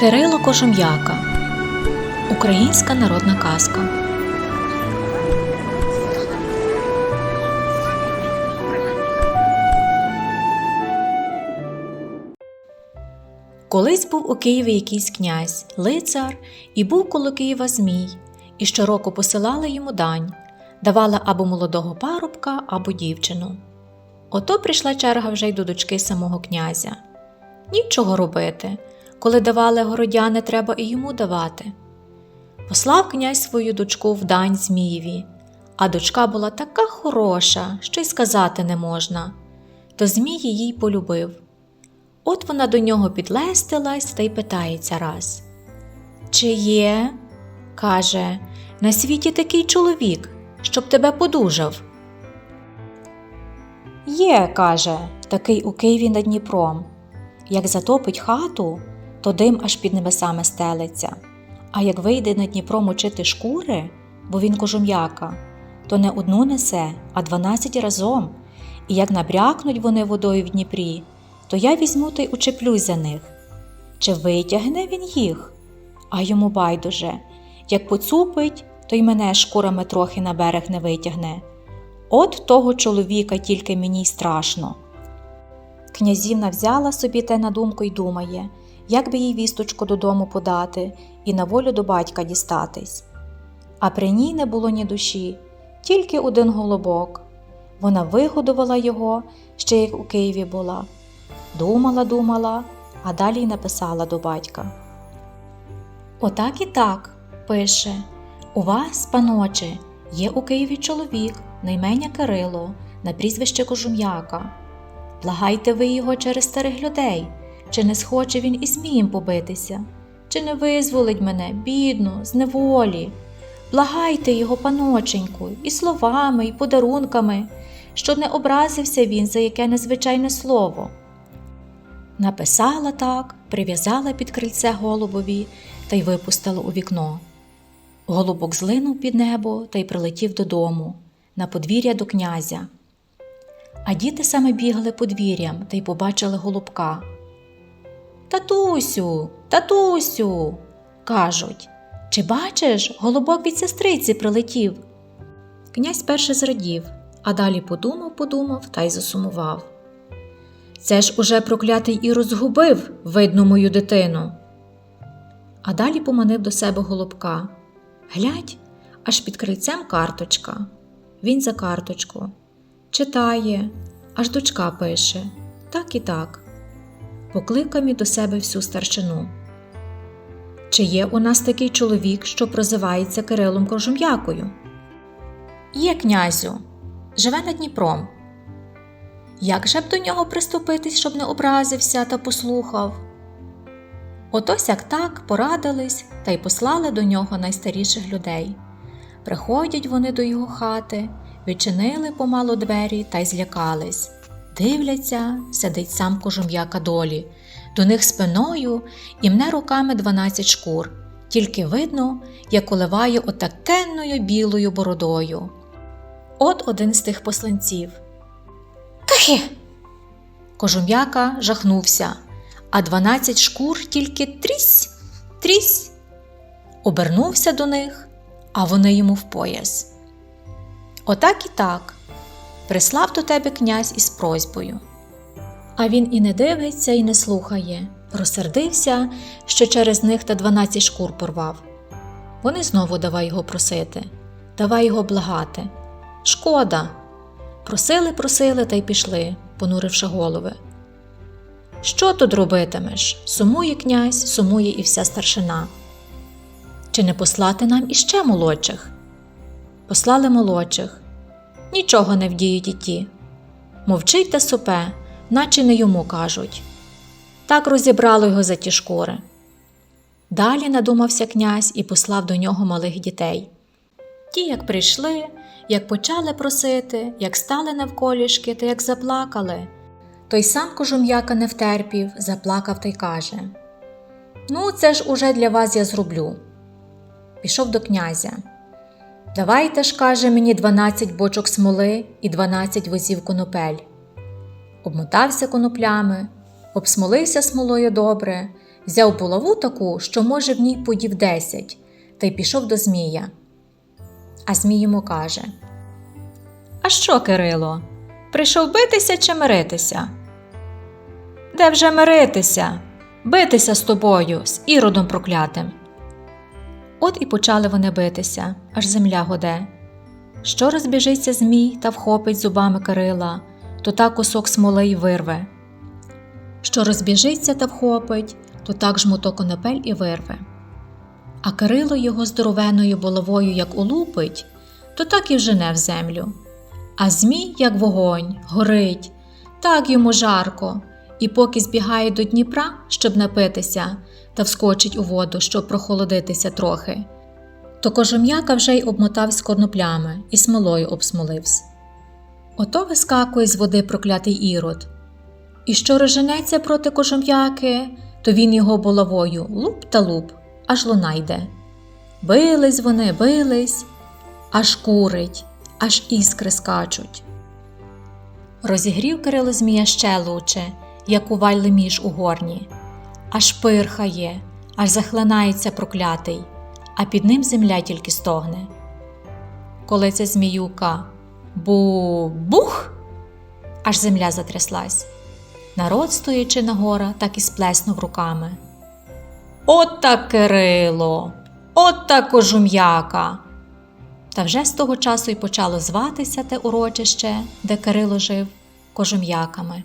Кирило Кожум'яка Українська народна казка. Колись був у Києві якийсь князь, лицар, і був коло Києва Змій, і щороку посилали йому дань, давали або молодого парубка, або дівчину. Ото прийшла черга вже й до дочки самого князя. Нічого робити. Коли давали городяни, треба і йому давати. Послав князь свою дочку в дань Змієві, а дочка була така хороша, що й сказати не можна. То Змій її полюбив. От вона до нього підлестилась та й питається раз. Чи є, каже, на світі такий чоловік, щоб тебе подужав? Є, каже, такий у Києві над Дніпром. Як затопить хату, то дим аж під небесами стелиться. А як вийде на Дніпро мочити шкури, бо він кожум'яка, то не одну несе, а дванадцять разом. І як набрякнуть вони водою в Дніпрі, то я візьму та й учеплюсь за них. Чи витягне він їх? А йому байдуже, як поцупить, то й мене шкурами трохи на берег не витягне. От того чоловіка тільки мені й страшно. Князівна взяла собі те на думку й думає, як би їй вісточку додому подати і на волю до батька дістатись. А при ній не було ні душі, тільки один голубок. Вона вигодувала його ще як у Києві була. Думала, думала, а далі й написала до батька. Отак і так, пише, у вас, паноче, є у Києві чоловік, на ім'я Кирило, на прізвище Кожум'яка. Благайте ви його через старих людей, чи не схоче він із змієм побитися, чи не визволить мене, бідну, з неволі. Благайте його, паноченьку, і словами, і подарунками, щоб не образився він за яке незвичайне слово. Написала так, прив'язала під крильце голубові та й випустила у вікно. Голубок злинув під небо та й прилетів додому, на подвір'я до князя. А діти саме бігали подвір'ям та й побачили голубка. Татусю, татусю, кажуть, чи бачиш, голубок від сестриці прилетів. Князь перше зрадів, а далі подумав, подумав та й засумував. Це ж уже проклятий і розгубив, видно, мою дитину. А далі поманив до себе голубка. Глядь, аж під крильцем карточка. Він за карточку. Читає, аж дочка пише так і так. Покликав до себе всю старшину. Чи є у нас такий чоловік, що прозивається Кирилом Кожум'якою? Є, князю, живе над Дніпром. Як же б до нього приступитись, щоб не образився та послухав? Отось як так порадились та й послали до нього найстаріших людей. Приходять вони до його хати, відчинили помалу двері та й злякались. Дивляться, сидить сам кожум'яка долі, до них спиною і мне руками дванадцять шкур, тільки видно, як оливає отакенною білою бородою. От один з тих посланців. Кахи. Кожум'яка жахнувся, а дванадцять шкур тільки трісь, трісь. Обернувся до них, а вони йому в пояс. Отак і так прислав до тебе князь із просьбою. А він і не дивиться, і не слухає, розсердився, що через них та дванадцять шкур порвав. Вони знову давай його просити, давай його благати. Шкода. Просили, просили та й пішли, понуривши голови. Що тут робитимеш? Сумує князь, сумує і вся старшина. Чи не послати нам іще молодших? Послали молодших. Нічого не вдіють і ті. Мовчить та сопе, наче не йому кажуть. Так розібрало його за ті шкури. Далі надумався князь і послав до нього малих дітей. Ті, як прийшли, як почали просити, як стали навколішки та як заплакали. Той сам кожум'яка не втерпів, заплакав та й каже: Ну, це ж уже для вас я зроблю. Пішов до князя. Давайте ж, каже мені, дванадцять бочок смоли і дванадцять возів конопель. Обмотався коноплями, обсмолився смолою добре, взяв булаву таку, що, може, в ній подів десять, та й пішов до Змія. А Змій йому каже: А що, Кирило, прийшов битися чи миритися? Де вже миритися? Битися з тобою, з іродом проклятим. От і почали вони битися, аж земля годе. Що розбіжиться Змій та вхопить зубами Кирила, то так кусок смоли й вирве. Що розбіжиться та вхопить, то так жмуток конопель і вирве. А Кирило його здоровеною головою як улупить, то так і вжене в землю. А Змій, як вогонь, горить, так йому жарко, і поки збігає до Дніпра, щоб напитися, та вскочить у воду, щоб прохолодитися трохи, то кожум'яка вже й обмотавсь коноплями і смолою обсмолився. Ото вискакує з води проклятий ірод. І що роженеться проти кожум'яки, то він його булавою луп та луп, аж луна йде. Бились вони, бились, аж курить, аж іскри скачуть. Розігрів Кирило Змія ще луче, як уваль між у горні, аж пирхає, аж захлинається проклятий, а під ним земля тільки стогне. Коли ця зміюка бу-бух, аж земля затряслась. Народ, стоячи на гора, так і сплеснув руками. От так Кирило, от так кожум'яка. Та вже з того часу й почало зватися те урочище, де Кирило жив, кожум'яками.